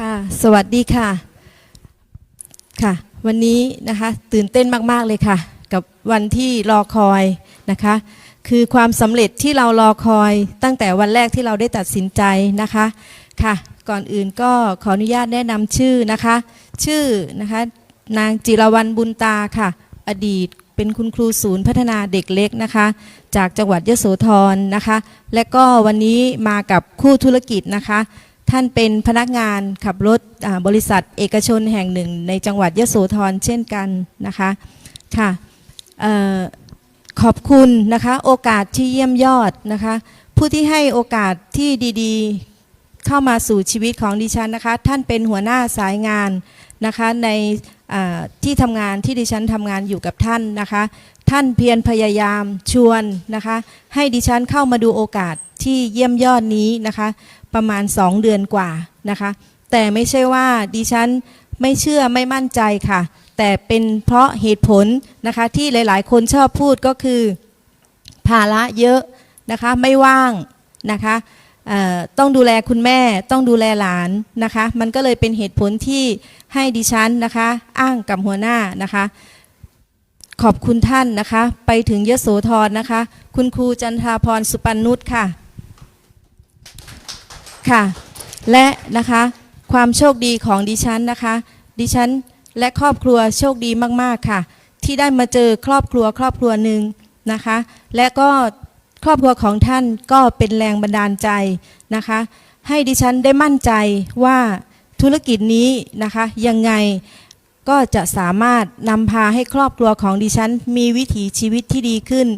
ค่ะ สวัสดีค่ะ ค่ะ วันนี้นะคะตื่นเต้นมาก ๆ เลยค่ะ กับวันที่รอคอยนะคะ คือความสำเร็จที่เรารอคอย ตั้งแต่วันแรกที่เราได้ตัดสินใจนะคะ ค่ะ ก่อนอื่นก็ขออนุญาตแนะนำชื่อนะคะ ชื่อนะคะ นางจิรวรรณบุญตาค่ะ อดีตเป็นคุณครูศูนย์พัฒนาเด็กเล็กนะคะ จากจังหวัดยโสธรนะคะ และก็วันนี้มากับคู่ธุรกิจนะคะ ท่านเป็นพนักงานขับรถบริษัทเอกชนแห่งหนึ่ง ในจังหวัดยะโสธรเช่นกันนะคะค่ะออขอบคุณนะคะโอกาสที่เยี่ยมยอดนะคะผู้ที่ให้โอกาสที่ดีๆเข้ามาสู่ชีวิตของดิฉันนะคะท่านเป็นหัวหน้าสายงานนะคะในที่ทำงานที่ดิฉันทำงานอยู่กับท่านนะคะ ท่านเพียรพยายามชวนนะคะ ให้ดิฉันเข้ามาดูโอกาสที่เยี่ยมยอดนี้นะคะ ประมาณ 2 เดือนกว่านะคะ แต่ไม่ใช่ว่าดิฉันไม่เชื่อไม่มั่นใจค่ะ แต่เป็นเพราะเหตุผลนะคะที่หลายๆ คนชอบพูดก็คือภาระเยอะนะคะไม่ว่างนะคะต้องดูแลคุณแม่ต้องดูแลหลานนะคะ มันก็เลยเป็นเหตุผลที่ให้ดิฉันนะคะ อ้างกับหัวหน้านะคะ ขอบคุณท่านนะคะ ไปถึงยโสธรนะคะ คุณครูจันทาพรสุปันนุชค่ะ ค่ะ และนะคะความโชคดีของดิฉันนะคะ ดิฉันและครอบครัวโชคดีมากๆค่ะ ที่ได้มาเจอครอบครัวครอบครัวหนึ่งนะคะ และก็ครอบครัวของท่านก็เป็นแรงบันดาลใจนะคะ ให้ดิฉันได้มั่นใจว่าธุรกิจนี้นะคะยังไงก็จะสามารถนำพาให้ครอบครัวของดิฉัน มีวิถีชีวิตที่ดีขึ้น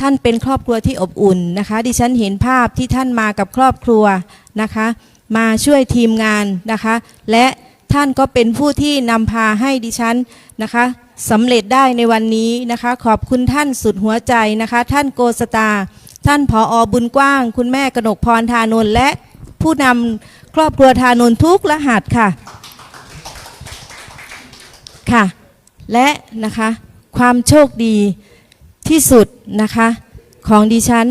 ท่านเป็นครอบครัวที่อบอุ่นนะคะ ดิฉันเห็นภาพที่ท่านมากับครอบครัวนะคะ มาช่วยทีมงานนะคะ และท่านก็เป็นผู้ที่นำพาให้ดิฉันนะคะสำเร็จได้ในวันนี้นะคะ ขอบคุณท่านสุดหัวใจนะคะ ท่านโกสตา ท่านผออบุญกว้าง คุณแม่กนกพรทานนท์และผู้นำครอบครัวทานนท์ทุกรหัสค่ะค่ะ และนะคะความโชคดี ที่สุดนะคะของดิฉัน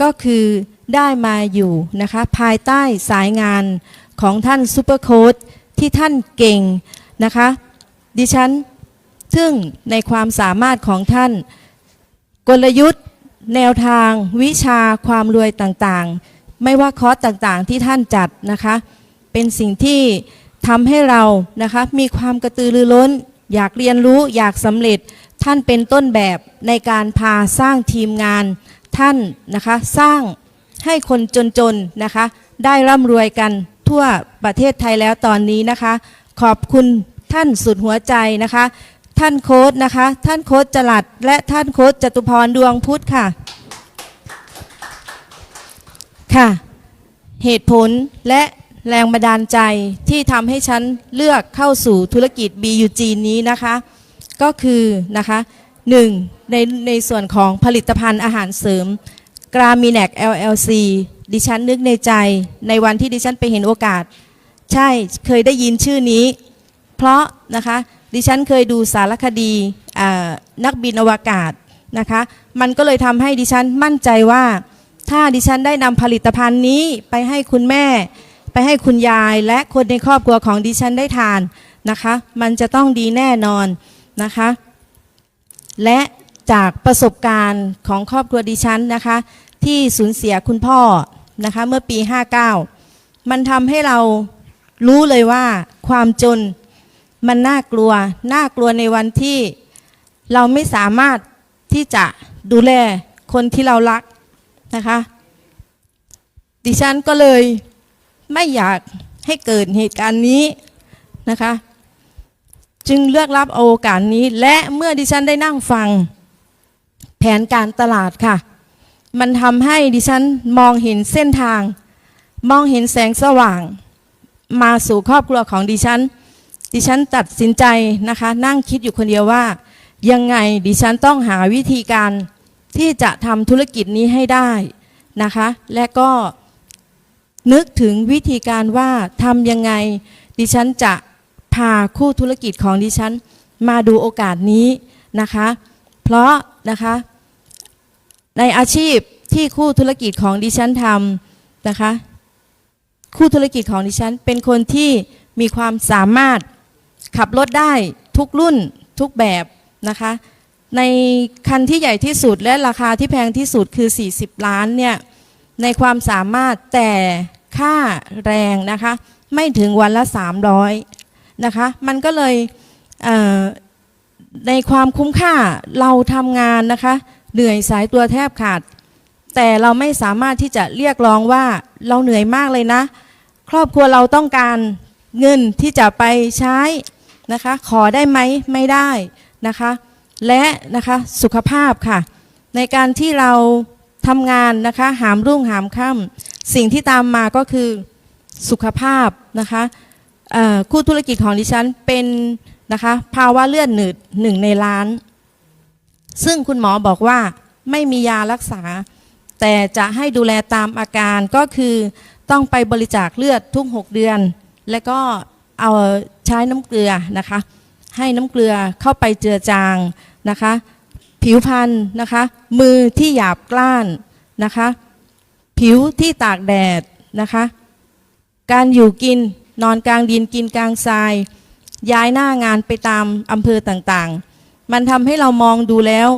ก็คือได้มาอยู่นะคะภายใต้สายงานของท่านซูเปอร์โค้ดที่ท่านเก่งนะคะดิฉันซึ่งในความสามารถของท่าน กลยุทธ์ แนวทาง วิชาความรวยต่างๆ ไม่ว่าคอร์สต่างๆที่ท่านจัดนะคะ เป็นสิ่งที่ทำให้เรานะคะมีความกระตือรือร้น อยากเรียนรู้อยากสำเร็จ ท่านเป็นต้นแบบในการพาสร้างทีมงานท่านนะคะสร้างให้คนจนๆนะคะ ได้ร่ำรวยกันทั่วประเทศไทยแล้วตอนนี้นะคะ ขอบคุณท่านสุดหัวใจนะคะ ท่านโค้ดนะคะ ท่านโค้ดจลัด และท่านโค้ดจตุพรดวงพุทธค่ะ ค่ะ เหตุผลและแรงบันดาลใจที่ทำให้ฉันเลือกเข้าสู่ธุรกิจ BUG นี้นะคะ ก็คือนะคะหนึ่งในในส่วนของผลิตภัณฑ์อาหารเสริมกรามีแนก LLC ดิฉันนึกในใจ ในวันที่ดิฉันไปเห็นโอกาส ใช่เคยได้ยินชื่อนี้ เพราะนะคะดิฉันเคยดูสารคดีนักบินอวกาศนะคะ มันก็เลยทำให้ดิฉันมั่นใจว่า ถ้าดิฉันได้นำผลิตภัณฑ์นี้ไปให้คุณแม่ ไปให้คุณยายและคนในครอบครัวของดิฉันได้ทานนะคะ มันจะต้องดีแน่นอน นะคะ และจากประสบการณ์ของครอบครัวดิฉันนะคะ ที่สูญเสียคุณพ่อนะคะเมื่อปี 59 มันทำให้เรารู้เลยว่าความจนมันน่ากลัว น่ากลัวในวันที่เราไม่สามารถที่จะดูแลคนที่เรารักนะคะ ดิฉันก็เลยไม่อยากให้เกิดเหตุการณ์นี้นะคะ จึงเลือกรับโอกาสนี้ และเมื่อดิฉันได้นั่งฟังแผนการตลาดค่ะ มันทำให้ดิฉันมองเห็นเส้นทาง มองเห็นแสงสว่าง มาสู่ครอบครัวของดิฉัน ดิฉันตัดสินใจนะคะ นั่งคิดอยู่คนเดียวว่า ยังไงดิฉันต้องหาวิธีการที่จะทำธุรกิจนี้ให้ได้นะคะ และก็นึกถึงวิธีการว่าทำยังไงดิฉันจะ พาคู่ธุรกิจของดิฉัน มาดูโอกาสนี้นะคะ เพราะนะคะในอาชีพที่คู่ธุรกิจของดิฉันทำนะคะ คู่ธุรกิจของดิฉัน เป็นคนที่มีความสามารถขับรถได้ทุกรุ่นทุกแบบนะคะ ในคันที่ใหญ่ที่สุดและราคาที่แพงที่สุดคือ 40 ล้านเนี่ยในความสามารถแต่ค่าแรงนะคะ ไม่ถึงวันละ 300 นะคะ มันก็เลยเในความคุ้มค่าเราทำงานนะคะ เหนื่อยสายตัวแทบขาด แต่เราไม่สามารถที่จะเรียกร้องว่าเราเหนื่อยมากเลยนะ ครอบครัวเราต้องการเงินที่จะไปใช้นะคะ ขอได้ไหมไม่ได้นะคะ และนะคะสุขภาพค่ะ ในการที่เราทำงานนะคะหามรุ่งหามค่ำสิ่งที่ตามมาก็คือสุขภาพนะคะ คู่ธุรกิจของดิฉันเป็นนะคะภาวะเลือดหนืดหนึ่งในล้าน ซึ่งคุณหมอบอกว่าไม่มียารักษา แต่จะให้ดูแลตามอาการก็คือต้องไปบริจาคเลือดทุก 6 เดือน และก็เอาใช้น้ำเกลือนะคะ ให้น้ำเกลือเข้าไปเจือจางนะคะ ผิวพรรณนะคะ มือที่หยาบกร้านนะคะ ผิวที่ตากแดดนะคะ การอยู่กิน นอนกลางดินกินกลางทราย ย้ายหน้างานไปตามอำเภอต่างๆ มันทำให้เรามองดูแล้ว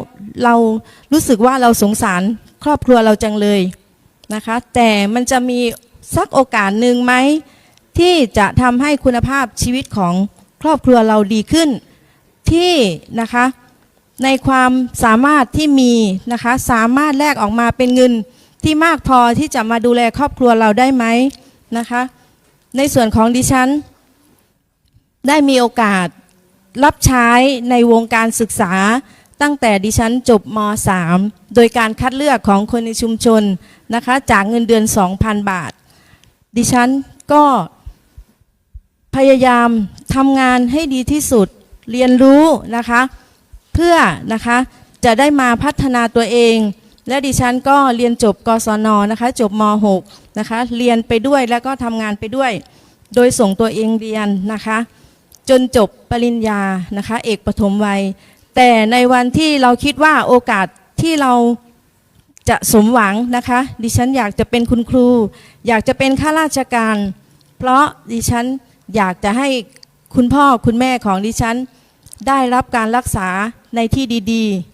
เรารู้สึกว่าเราสงสารครอบครัวเราจังเลยนะคะ แต่มันจะมีสักโอกาสหนึ่งไหม ที่จะทำให้คุณภาพชีวิตของครอบครัวเราดีขึ้น ที่นะคะในความสามารถที่มีนะคะ สามารถแลกออกมาเป็นเงินที่มากพอที่จะมาดูแลครอบครัวเราได้ไหมนะคะ ในส่วนของดิฉัน ได้มีโอกาสรับใช้ในวงการศึกษาตั้งแต่ดิฉันจบม .3 โดยการคัดเลือกของคนในชุมชนนะคะจากเงินเดือน 2,000 บาท ดิฉันก็พยายามทำงานให้ดีที่สุดเรียนรู้นะคะ เพื่อนะคะจะได้มาพัฒนาตัวเอง และดิฉันก็เรียนจบกศนนะคะจบม .6 นะคะเรียนไปด้วยแล้วก็ทำงานไปด้วย โดยส่งตัวเองเรียนนะคะ จนจบปริญญานะคะเอกปฐมวัย แต่ในวันที่เราคิดว่าโอกาสที่เราจะสมหวังนะคะ ดิฉันอยากจะเป็นคุณครู อยากจะเป็นข้าราชการ เพราะดิฉันอยากจะให้คุณพ่อคุณแม่ของดิฉัน ได้รับการรักษาในที่ดี ๆ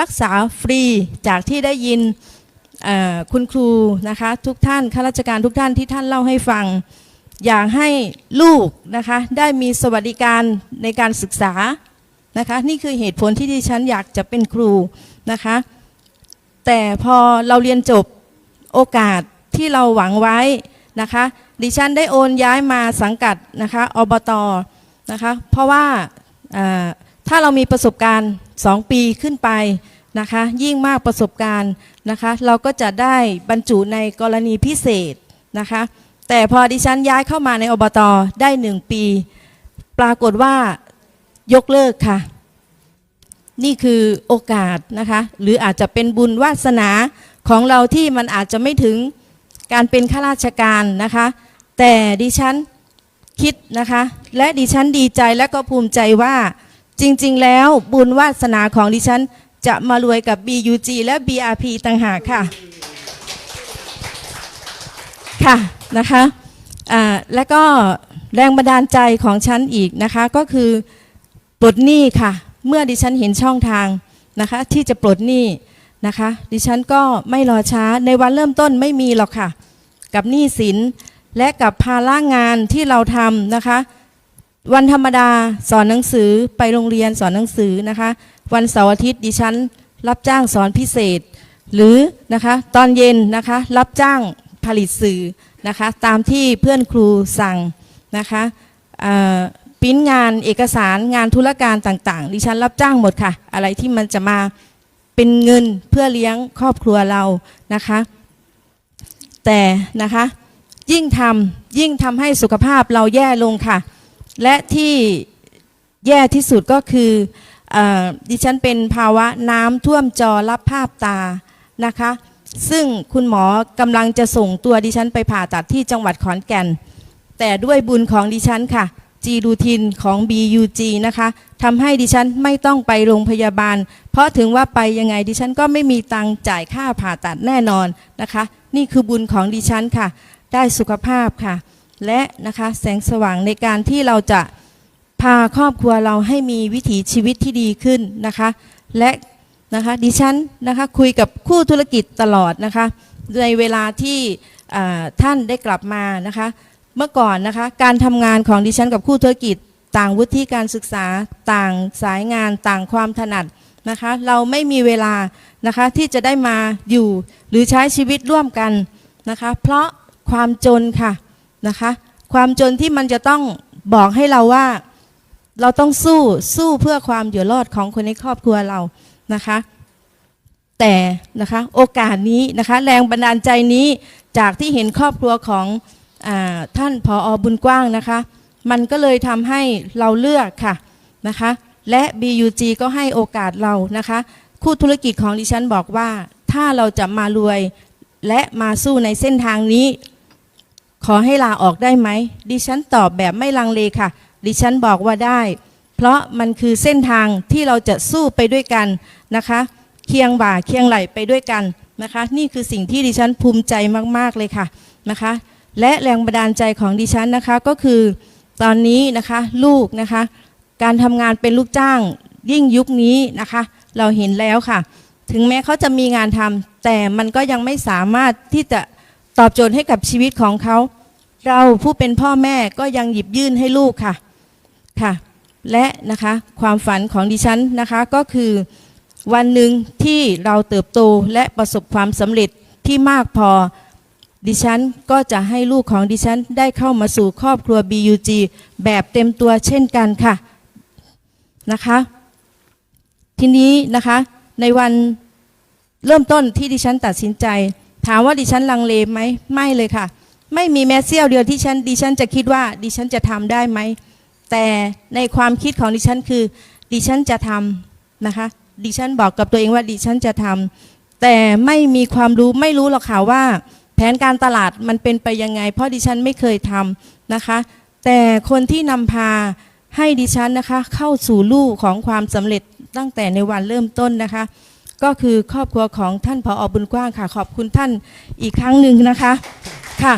รักษาฟรีจากที่ได้ยินคุณครูนะคะทุกท่านข้าราชการทุกท่านที่ท่านเล่าให้ฟัง อยากให้ลูกนะคะได้มีสวัสดิการในการศึกษานะคะนี่คือเหตุผลที่ดิฉันอยากจะเป็นครูนะคะแต่พอเราเรียนจบโอกาสที่เราหวังไว้นะคะดิฉันได้โอนย้ายมาสังกัดนะคะอบตนะคะเพราะว่าถ้าเรามีประสบการณ์ 2 ปีขึ้นไปนะคะ ยิ่งมากประสบการณ์นะคะ เราก็จะได้บรรจุในกรณีพิเศษนะคะ แต่พอดิฉันย้ายเข้ามาในอบตได้หนึ่งปี ปรากฏว่ายกเลิกค่ะ นี่คือโอกาสนะคะ หรืออาจจะเป็นบุญวาสนาของเราที่มันอาจจะไม่ถึงการเป็นข้าราชการนะคะ แต่ดิฉันคิดนะคะ และดิฉันดีใจและก็ภูมิใจว่า จริงๆ แล้วบุญวาสนาของดิฉัน จะมารวยกับ BUG และ BRP ต่างหากค่ะ ค่ะนะคะอ่าและก็แรงบันดาลใจของฉันอีกนะคะ ก็คือปลดหนี้ค่ะ เมื่อดิฉันเห็นช่องทางนะคะ ที่จะปลดหนี้นะคะ ดิฉันก็ไม่รอช้าในวันเริ่มต้นไม่มีหรอกค่ะ กับหนี้สินและกับภาระงานที่เราทำนะคะ วันธรรมดาสอนหนังสือไปโรงเรียนสอนหนังสือนะคะ วันเสาร์อาทิตย์ดิฉัน รับจ้างสอนพิเศษ หรือนะคะตอนเย็นนะคะรับจ้างผลิตสื่อนะคะตามที่เพื่อนครูสั่งนะคะเอ่อปริ้นงานเอกสารงานธุรการต่าง ๆ ดิฉันรับจ้างหมดค่ะ อะไรที่มันจะมาเป็นเงินเพื่อเลี้ยงครอบครัวเรานะคะ แต่นะคะยิ่งทำยิ่งทำให้สุขภาพเราแย่ลงค่ะ และที่แย่ที่สุดก็คืออดิฉันเป็นภาวะน้ำท่วมจอรับภาพตานะคะ ซึ่งคุณหมอกำลังจะส่งตัวดิฉันไปผ่าตัดที่จังหวัดขอนแก่น แต่ด้วยบุญของดิฉันค่ะจีดูทินของ BUG นะคะทำให้ดิฉันไม่ต้องไปโรงพยาบาล เพราะถึงว่าไปยังไงดิฉันก็ไม่มีตังจ่ายค่าผ่าตัดแน่นอนนะคะ นี่คือบุญของดิฉันค่ะ ได้สุขภาพค่ะ และนะคะแสงสว่างในการที่เราจะพาครอบครัวเราให้มีวิถีชีวิตที่ดีขึ้นนะคะ และนะคะดิฉันนะคะคุยกับคู่ธุรกิจตลอดนะคะในเวลาที่ท่านได้กลับมานะคะ เมื่อก่อนนะคะการทำงานของดิฉันกับคู่ธุรกิจ ต่างวุฒิการศึกษาต่างสายงานต่างความถนัดนะคะเราไม่มีเวลานะคะที่จะได้มาอยู่หรือใช้ชีวิตร่วมกันนะคะ เพราะความจนค่ะ นะคะ ความจนที่มันจะต้องบอกให้เราว่าเราต้องสู้สู้เพื่อความอยู่รอดของคนในครอบครัวเรานะคะ แต่นะคะโอกาสนี้นะคะแรงบันดาลใจนี้จากที่เห็นครอบครัวของอท่านผออบุญกว้างนะคะ มันก็เลยทำให้เราเลือกค่ะนะคะ และ BUG ก็ให้โอกาสเรานะคะ คู่ธุรกิจของดิฉันบอกว่า ถ้าเราจะมารวยและมาสู้ในเส้นทางนี้ ขอให้ลาออกได้ไหม ดิฉันตอบแบบไม่ลังเลค่ะ ดิฉันบอกว่าได้ เพราะมันคือเส้นทางที่เราจะสู้ไปด้วยกันนะคะ เคียงบ่าเคียงไหลไปด้วยกันนะคะ นี่คือสิ่งที่ดิฉันภูมิใจมาก ๆ เลยค่ะนะคะ และแรงบันดาลใจของดิฉันนะคะก็คือตอนนี้นะคะลูกนะคะ การทำงานเป็นลูกจ้างยิ่งยุคนี้นะคะ เราเห็นแล้วค่ะ ถึงแม้เขาจะมีงานทำแต่มันก็ยังไม่สามารถที่จะ ตอบโจทย์ให้กับชีวิตของเขา เราผู้เป็นพ่อแม่ก็ยังหยิบยื่นให้ลูกค่ะค่ะ และนะคะความฝันของดิฉันนะคะก็คือวันหนึ่งที่เราเติบโตและประสบความสำเร็จที่มากพอ ดิฉันก็จะให้ลูกของดิฉันได้เข้ามาสู่ครอบครัว BUG แบบเต็มตัวเช่นกันค่ะนะคะ ทีนี้นะคะในวันเริ่มต้นที่ดิฉันตัดสินใจ ถามว่าดิฉันลังเลไหมไม่เลยค่ะ ไม่มีแม้เสี้ยวเดียวที่ฉันดิฉันจะคิดว่าดิฉันจะทำได้ไหมแต่ในความคิดของดิฉันคือ ดิฉันจะทำนะคะ ดิฉันบอกกับตัวเองว่าดิฉันจะทำแต่ไม่มีความรู้ไม่รู้หรอกค่ะว่า แผนการตลาดมันเป็นไปยังไง เพราะดิฉันไม่เคยทำนะคะ แต่คนที่นำพาให้ดิฉันนะคะ เข้าสู่ลู่ของความสำเร็จตั้งแต่ในวันเริ่มต้นนะคะ ก็คือครอบครัวของท่านผออบุญกว้างค่ะ ขอบคุณท่านอีกครั้งหนึ่งนะคะค่ะ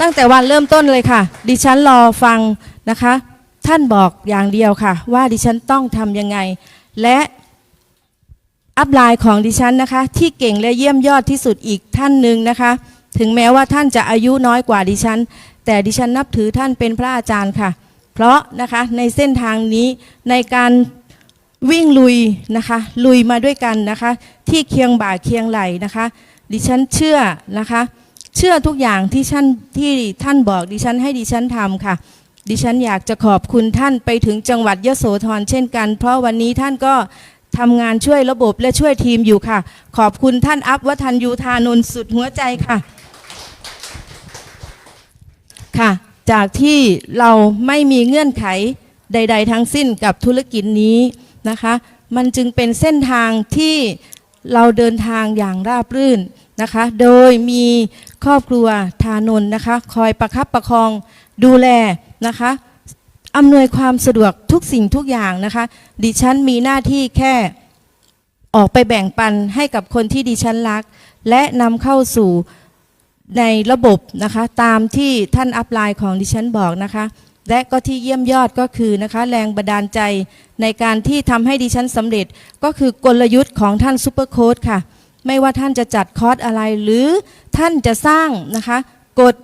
ตั้งแต่วันเริ่มต้นเลยค่ะ ดิฉันรอฟังนะคะ ท่านบอกอย่างเดียวค่ะ ว่าดิฉันต้องทำยังไง และอัพไลน์ของดิฉันนะคะ ที่เก่งและเยี่ยมยอดที่สุดอีกท่านหนึ่งนะคะ ถึงแม้ว่าท่านจะอายุน้อยกว่าดิฉัน แต่ดิฉันนับถือท่านเป็นพระอาจารย์ค่ะ เพราะนะคะในเส้นทางนี้ในการ วิ่งลุยนะคะ ลุยมาด้วยกันนะคะ ที่เคียงบ่าเคียงไหลนะคะ ดิฉันเชื่อนะคะ เชื่อทุกอย่างที่ท่านที่ท่านบอกดิฉันให้ดิฉันทำค่ะ ดิฉันอยากจะขอบคุณท่านไปถึงจังหวัดยโสธรเช่นกัน เพราะวันนี้ท่านก็ทำงานช่วยระบบและช่วยทีมอยู่ค่ะ ขอบคุณท่านอัพวัฒนยูธานนสุดหัวใจค่ะ ค่ะ จากที่เราไม่มีเงื่อนไขใด ๆ ทั้งสิ้นกับธุรกิจนี้ นะคะ มันจึงเป็นเส้นทางที่เราเดินทางอย่างราบรื่นนะคะ โดยมีครอบครัวทานนนะคะ คอยประคับประคองดูแลนะคะอำนวยความสะดวกทุกสิ่งทุกอย่างนะคะ ดิฉันมีหน้าที่แค่ออกไปแบ่งปันให้กับคนที่ดิฉันรัก และนำเข้าสู่ในระบบนะคะ ตามที่ท่านอัพไลน์ของดิฉันบอกนะคะ และก็ที่เยี่ยมยอดก็คือนะคะแรงบันดาลใจในการที่ทำให้ดิฉันสำเร็จ ก็คือกลยุทธ์ของท่านซูเปอร์โค้ดค่ะ ไม่ว่าท่านจะจัดคอร์สอะไรหรือท่านจะสร้างนะคะกฎ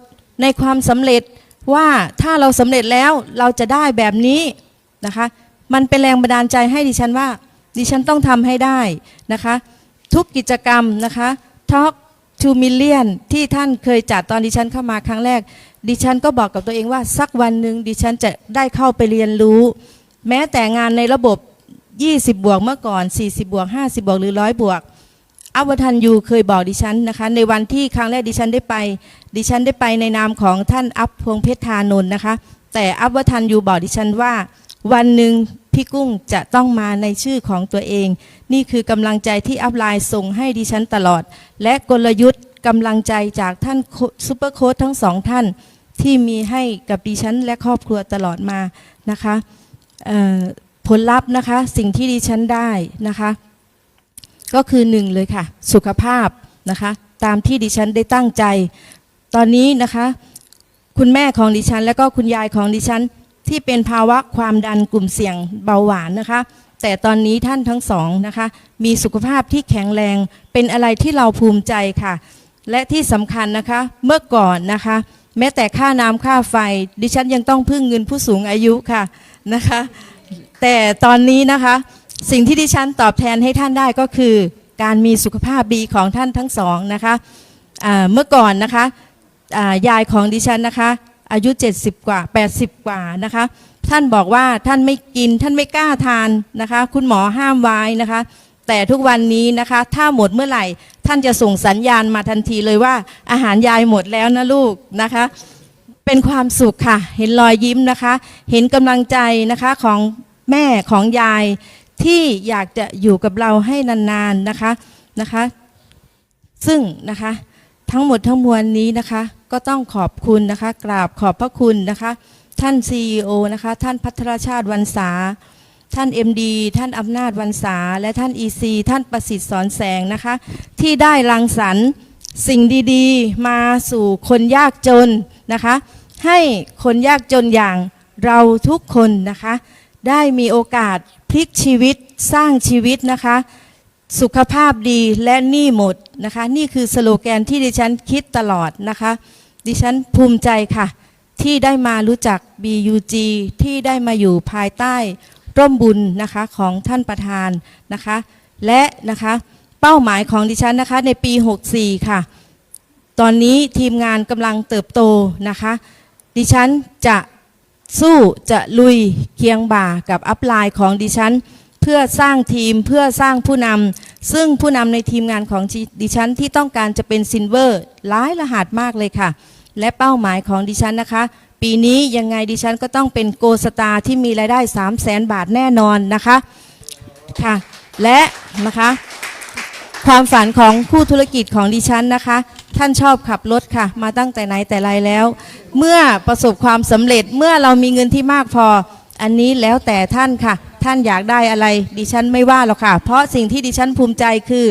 ในความสำเร็จว่าถ้าเราสำเร็จแล้วเราจะได้แบบนี้นะคะมันเป็นแรงบันดาลใจให้ดิฉันว่า ดิฉันต้องทำให้ได้นะคะ ทุกกิจกรรมนะคะ Talk to Million ที่ท่านเคยจัดตอนดิฉันเข้ามาครั้งแรก ดิฉันก็บอกกับตัวเองว่าสักวันหนึ่งดิฉันจะได้เข้าไปเรียนรู้ แม้แต่งานในระบบ 20 บวกเมื่อก่อน 40 บวก 50 บวกหรือ 100 บวกอัวทันยูเคยบอกดิฉันนะคะในวันที่ครั้งแรกดิฉันได้ไป ดิฉันได้ไปในนามของท่านอัพพวงเพชรธานนท์นะคะ แต่อัพวทันยูบอกดิฉันว่า วันหนึ่งพี่กุ้งจะต้องมาในชื่อของตัวเอง นี่คือกำลังใจที่อัพไลน์ส่งให้ดิฉันตลอด และกลยุทธ์กำลังใจจากท่านซูเปอร์โค้ชทั้งสองท่าน ที่มีให้กับดิฉันและครอบครัวตลอดมานะคะผลลัพธ์นะคะสิ่งที่ดิฉันได้นะคะ ก็คือหนึ่งเลยค่ะ สุขภาพนะคะตามที่ดิฉันได้ตั้งใจ ตอนนี้นะคะ คุณแม่ของดิฉัน และก็คุณยายของดิฉัน ที่เป็นภาวะความดันกลุ่มเสี่ยงเบาหวานนะคะ แต่ตอนนี้ท่านทั้งสองนะคะ มีสุขภาพที่แข็งแรงเป็นอะไรที่เราภูมิใจค่ะ และที่สำคัญนะคะเมื่อก่อนนะคะ แม้แต่ค่าน้ำค่าไฟ ดิฉันยังต้องพึ่งเงินผู้สูงอายุค่ะนะคะ แต่ตอนนี้นะคะ สิ่งที่ดิฉันตอบแทนให้ท่านได้ก็คือ การมีสุขภาพดีของท่านทั้งสองนะคะอ่าเมื่อก่อนนะคะยายของดิฉันนะคะ อายุ 70 กว่า 80 กว่านะคะ ท่านบอกว่าท่านไม่กินท่านไม่กล้าทานนะคะ คุณหมอห้ามไว้นะคะ แต่ทุกวันนี้นะคะ ถ้าหมดเมื่อไหร่ ท่านจะส่งสัญญาณมาทันทีเลยว่า อาหารยายหมดแล้วนะลูกนะคะ เป็นความสุขค่ะ เห็นรอยยิ้มนะคะ เห็นกำลังใจนะคะของแม่ของยายที่อยากจะอยู่กับเราให้นานๆนะคะนะคะ ซึ่งนะคะทั้งหมดทั้งมวลนี้นะคะ ก็ต้องขอบคุณนะคะ กราบขอบพระคุณนะคะ ท่าน CEO นะคะ ท่านพัทรชาติวันษา ท่าน MD ท่านอำนาจวันษาและท่าน EC ท่านประสิทธิ์สอนแสงนะคะ ที่ได้รังสรรค์สิ่งดีๆ มาสู่คนยากจนนะคะ ให้คนยากจนอย่างเราทุกคนนะคะ ได้มีโอกาสพลิกชีวิตสร้างชีวิตนะคะ สุขภาพดีและหนี่หมดนะคะ นี่คือสโลแกนที่ดิฉันคิดตลอดนะคะ ดิฉันภูมิใจค่ะ ที่ได้มารู้จัก BUG ที่ได้มาอยู่ภายใต้ ร่มบุญนะคะของท่านประธานนะคะ และนะคะเป้าหมายของดิฉันนะคะในปี 64 ค่ะ ตอนนี้ทีมงานกำลังเติบโตนะคะ ดิฉันจะสู้จะลุยเคียงบ่ากับอัพไลน์ของดิฉัน เพื่อสร้างทีมเพื่อสร้างผู้นำซึ่งผู้นำในทีมงานของดิฉันที่ต้องการจะเป็นซินเวอร์หลายรหัสมากเลยค่ะ และเป้าหมายของดิฉันนะคะ ปีนี้ยังไงดิฉันก็ต้องเป็นโกสตาที่มีรายได้ 3 0 0แสนบาทแน่นอนนะคะค่ะและนะคะความฝันของคู่ธุรกิจของดิฉันนะคะ ท่านชอบขับรถค่ะ มาตั้งแต่ไหนแต่ไรแล้ว เมื่อประสบความสำเร็จเมื่อเรามีเงินที่มากพอ อันนี้แล้วแต่ท่านค่ะ ท่านอยากได้อะไร ดิฉันไม่ว่าหรอกค่ะ เพราะสิ่งที่ดิฉันภูมิใจคือ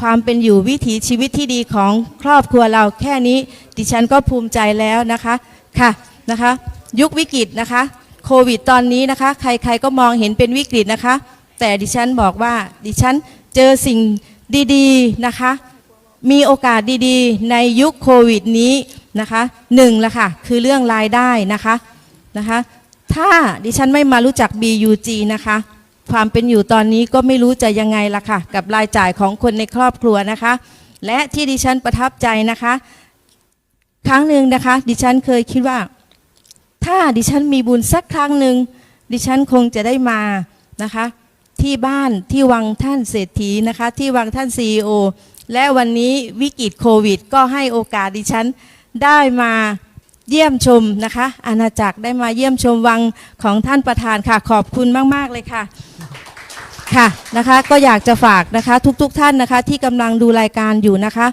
ความเป็นอยู่วิถีชีวิตที่ดีของครอบครัวเราแค่นี้ ดิฉันก็ภูมิใจแล้วนะคะค่ะ นะคะ ยุควิกฤตนะคะโควิดตอนนี้นะคะ ใครๆก็มองเห็นเป็นวิกฤตนะคะ แต่ดิฉันบอกว่าดิฉันเจอสิ่งดีๆนะคะ มีโอกาสดีๆ ในยุคโควิดนี้นะคะหนึ่งละค่ะคือเรื่องรายได้นะคะนะคะ ถ้าดิฉันไม่มารู้จัก BUG นะคะ ความเป็นอยู่ตอนนี้ก็ไม่รู้จะยังไงละค่ะ กับรายจ่ายของคนในครอบครัวนะคะ และที่ดิฉันประทับใจนะคะ ครั้งหนึ่งนะคะ ดิฉันเคยคิดว่า ถ้าดิฉันมีบุญสักครั้งหนึ่งดิฉันคงจะได้มานะคะ ที่บ้านที่วังท่านเศรษฐีนะคะ ที่วังท่านซีอและวันนี้วิกฤตโควิด ก็ให้โอกาสดิฉันได้มาเยี่ยมชมนะคะ อาณาจักรได้มาเยี่ยมชมวังของท่านประธานค่ะ ขอบคุณมาก ๆ เลยค่ะค่ะนะคะก็อยากจะฝากนะคะทุกๆทท่านนะคะที่กำลังดูรายการอยู่นะคะ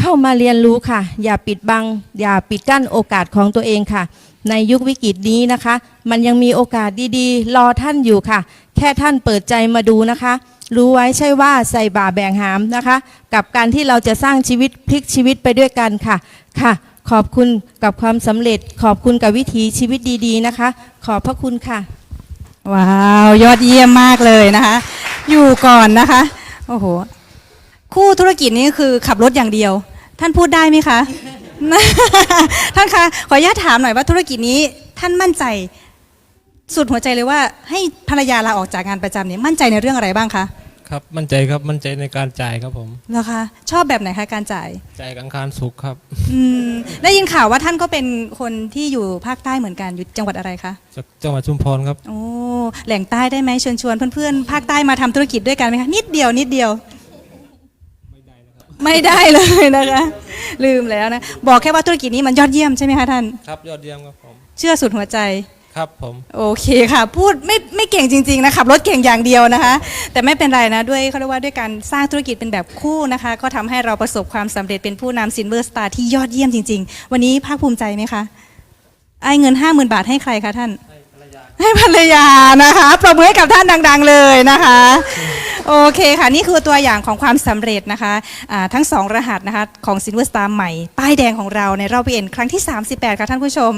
เข้ามาเรียนรู้ค่ะ อย่าปิดบัง อย่าปิดกั้นโอกาสของตัวเองค่ะ ในยุควิกฤตนี้นะคะ มันยังมีโอกาสดีๆ รอท่านอยู่ค่ะ แค่ท่านเปิดใจมาดูนะคะ รู้ไว้ใช่ว่าใส่บ่าแบ่งหามนะคะ กับการที่เราจะสร้างชีวิตพลิกชีวิตไปด้วยกันค่ะค่ะ ขอบคุณกับความสำเร็จ ขอบคุณกับวิถีชีวิตดีๆนะคะ ขอบพระคุณค่ะ ว้าว ยอดเยี่ยมมากเลยนะคะ อยู่ก่อนนะคะ โอ้โห คู่ธุรกิจนี้คือขับรถอย่างเดียว ท่านพูดได้ไหมคะ ท่านคะขออนุญาตถามหน่อยว่าธุรกิจนี้ท่านมั่นใจสุดหัวใจเลยว่าให้ภรรยาลาออกจากงานประจำเนี่ยมั่นใจในเรื่องอะไรบ้างคะครับมั่นใจครับมั่นใจในการจ่ายครับผมเหรอคะชอบแบบไหนคะการจ่ายจ่ายกลางคารสุขครับอืมได้ยินข่าวว่าท่านก็เป็นคนที่อยู่ภาคใต้เหมือนกันอยู่จังหวัดอะไรคะจากจังหวัดชุมพรครับโอ้แหล่งใต้ได้ไหมเชิญชวนเพื่อนๆภาคใต้มาทำธุรกิจด้วยกันไหมคะนิดเดียวนิดเดียว ไม่ได้เลยนะคะ ลืมแล้วนะ บอกแค่ว่าธุรกิจนี้มันยอดเยี่ยมใช่ไหมคะท่าน ครับยอดเยี่ยมครับผม เชื่อสุดหัวใจ ครับผม โอเคค่ะ พูดไม่ไม่เก่งจริง ๆ นะขับรถเก่งอย่างเดียวนะคะ แต่ไม่เป็นไรนะด้วยเขาเรียกว่าด้วยการสร้างธุรกิจเป็นแบบคู่นะคะ ก็ทำให้เราประสบความสำเร็จเป็นผู้นำซินเวอร์สตาร์ที่ยอดเยี่ยมจริง ๆ วันนี้ภาคภูมิใจไหมคะไอ้เงินห้าหมื่นบาทให้ใครคะท่าน ให้ ให้ภรรยานะคะประมือให้กับท่านดัง ๆ เลยนะคะ โอเคค่ะ นี่คือตัวอย่างของความสำเร็จนะคะะทั้งสองรหัสนะคะ ของซินเวอร์สตาร์ใหม่ ป้ายแดงของเราในรอบวีเอ็นครั้งที่ 38 ค่ะท่านผู้ชม